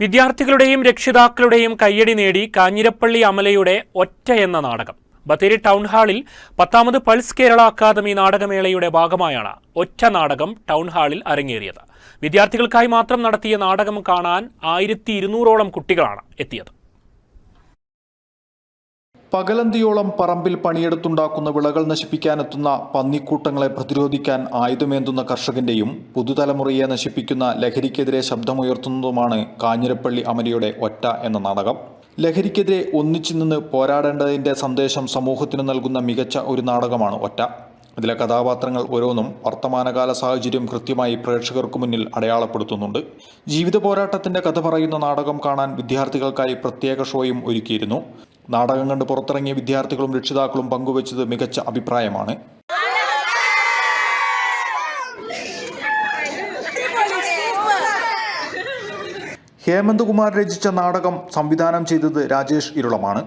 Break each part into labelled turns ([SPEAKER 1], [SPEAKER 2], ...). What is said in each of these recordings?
[SPEAKER 1] വിദ്യാർത്ഥികളുടെയും രക്ഷിതാക്കളുടെയും കയ്യടി നേടി കാഞ്ഞിരപ്പള്ളി അമലയുടെ ഒറ്റ എന്ന നാടകം. ബത്തേരി ടൗൺ ഹാളിൽ പത്താമത് പൾസ് കേരള അക്കാദമി നാടകമേളയുടെ ഭാഗമായാണ് ഒറ്റ നാടകം ടൗൺ ഹാളിൽ അരങ്ങേറിയത്. വിദ്യാർത്ഥികൾക്കായി മാത്രം നടത്തിയ നാടകം കാണാൻ ആയിരത്തി ഇരുന്നൂറോളം കുട്ടികളാണ് എത്തിയത്.
[SPEAKER 2] പകലന്തിയോളം പറമ്പിൽ പണിയെടുത്തുണ്ടാക്കുന്ന വിളകൾ നശിപ്പിക്കാനെത്തുന്ന പന്നിക്കൂട്ടങ്ങളെ പ്രതിരോധിക്കാൻ ആയുധമേന്തുന്ന കർഷകന്റെയും പുതുതലമുറയെ നശിപ്പിക്കുന്ന ലഹരിക്കെതിരെ ശബ്ദമുയർത്തുന്നതുമാണ് കാഞ്ഞിരപ്പള്ളി അമലിയുടെ ഒറ്റ എന്ന നാടകം. ലഹരിക്കെതിരെ ഒന്നിച്ചു നിന്ന് പോരാടേണ്ടതിന്റെ സന്ദേശം സമൂഹത്തിന് നൽകുന്ന മികച്ച ഒരു നാടകമാണ് ഒറ്റ. ഇതിലെ കഥാപാത്രങ്ങൾ ഓരോന്നും വർത്തമാനകാല സാഹചര്യം കൃത്യമായി പ്രേക്ഷകർക്ക് മുന്നിൽ അടയാളപ്പെടുത്തുന്നുണ്ട്. ജീവിത പോരാട്ടത്തിന്റെ കഥ പറയുന്ന നാടകം കാണാൻ വിദ്യാർത്ഥികൾക്കായി പ്രത്യേക ഷോയും ഒരുക്കിയിരുന്നു. നാടകം കണ്ട് പുറത്തിറങ്ങിയ വിദ്യാർത്ഥികളും രക്ഷിതാക്കളും പങ്കുവച്ചത് മികച്ച അഭിപ്രായമാണ്. ഹേമന്ത് കുമാർ രചിച്ച നാടകം സംവിധാനം ചെയ്തത് രാജേഷ് ഇരുളമാണ്.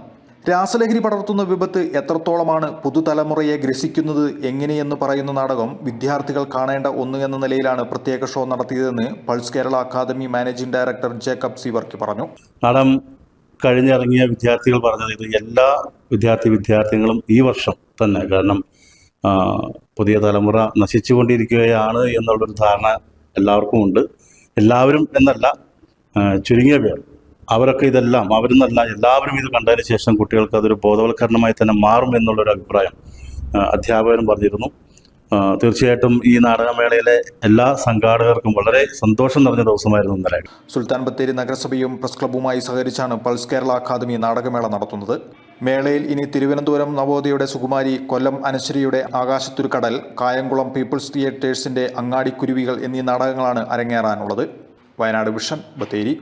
[SPEAKER 2] രാസലഹരി പടർത്തുന്ന വിപത്ത് എത്രത്തോളമാണ് പുതുതലമുറയെ ഗ്രസിക്കുന്നത് എങ്ങനെയെന്ന് പറയുന്ന നാടകം വിദ്യാർത്ഥികൾ കാണേണ്ട ഒന്ന് എന്ന നിലയിലാണ് പ്രത്യേക ഷോ നടത്തിയതെന്ന് pulse Kerala academy managing director Jacob സിവർക്കി പറഞ്ഞു.
[SPEAKER 3] നാടകം കഴിഞ്ഞിറങ്ങിയ വിദ്യാർത്ഥികൾ പറഞ്ഞത് ഇത് എല്ലാ വിദ്യാർത്ഥി വിദ്യാർത്ഥികളും ഈ വർഷം തന്നെ കാരണം പുതിയ തലമുറ നശിച്ചുകൊണ്ടിരിക്കുകയാണ് എന്നുള്ളൊരു ധാരണ എല്ലാവർക്കും ഉണ്ട്. എല്ലാവരും എന്നല്ല ചുരുങ്ങിയ പേർ. അവരൊക്കെ ഇതെല്ലാം അവരെന്നല്ല എല്ലാവരും ഇത് കണ്ടതിന് ശേഷം കുട്ടികൾക്ക് അതൊരു ബോധവൽക്കരണമായി തന്നെ മാറും എന്നുള്ളൊരു അഭിപ്രായം അധ്യാപകരും പറഞ്ഞിരുന്നു. തീർച്ചയായിട്ടും ഈ നാടകമേളയിലെ എല്ലാ സംഘാടകർക്കും വളരെ സന്തോഷം നിറഞ്ഞ ദിവസമായിരുന്നു ഇന്നലെ.
[SPEAKER 2] സുൽത്താൻ ബത്തേരി നഗരസഭയും പ്രസ് ക്ലബ്ബുമായി സഹകരിച്ചാണ് പൾസ് കേരള അക്കാദമി നാടകമേള നടത്തുന്നത്. മേളയിൽ ഇനി തിരുവനന്തപുരം നവോദയയുടെ സുകുമാരി കൊല്ലം അനശ്വരിയുടെ ആകാശത്തൊരു കടൽ കായംകുളം പീപ്പിൾസ് തിയേറ്റേഴ്സിന്റെ അങ്ങാടിക്കുരുവികൾ എന്നീ നാടകങ്ങളാണ് അരങ്ങേറാനുള്ളത്. വയനാട് വിഷൻ ബത്തേരി.